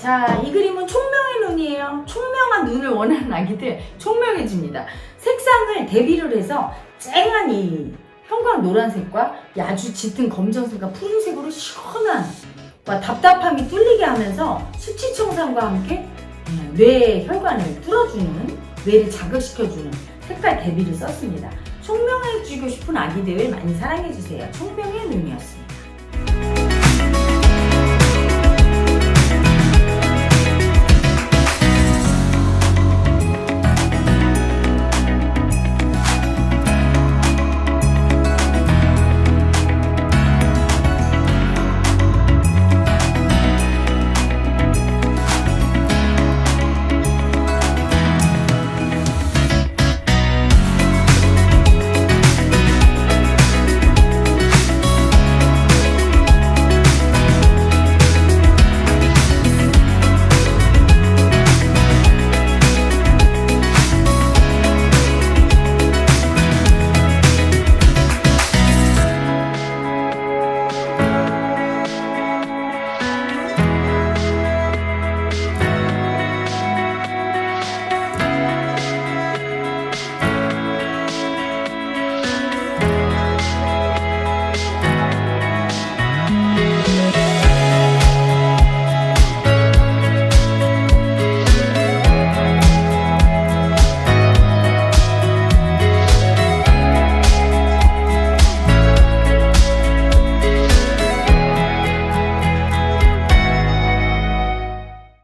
자, 이 그림은 총명의 눈이에요. 총명한 눈을 원하는 아기들 총명해집니다. 색상을 대비를 해서 쨍한 이 형광 노란색과 이 아주 짙은 검정색과 푸른색으로 시원한 와, 답답함이 뚫리게 하면서 수치 청산과 함께 음, 뇌 혈관을 뚫어주는 뇌를 자극시켜주는 색깔 대비를 썼습니다. 총명해지고 싶은 아기들 많이 사랑해주세요. 총명의 눈이었습니다.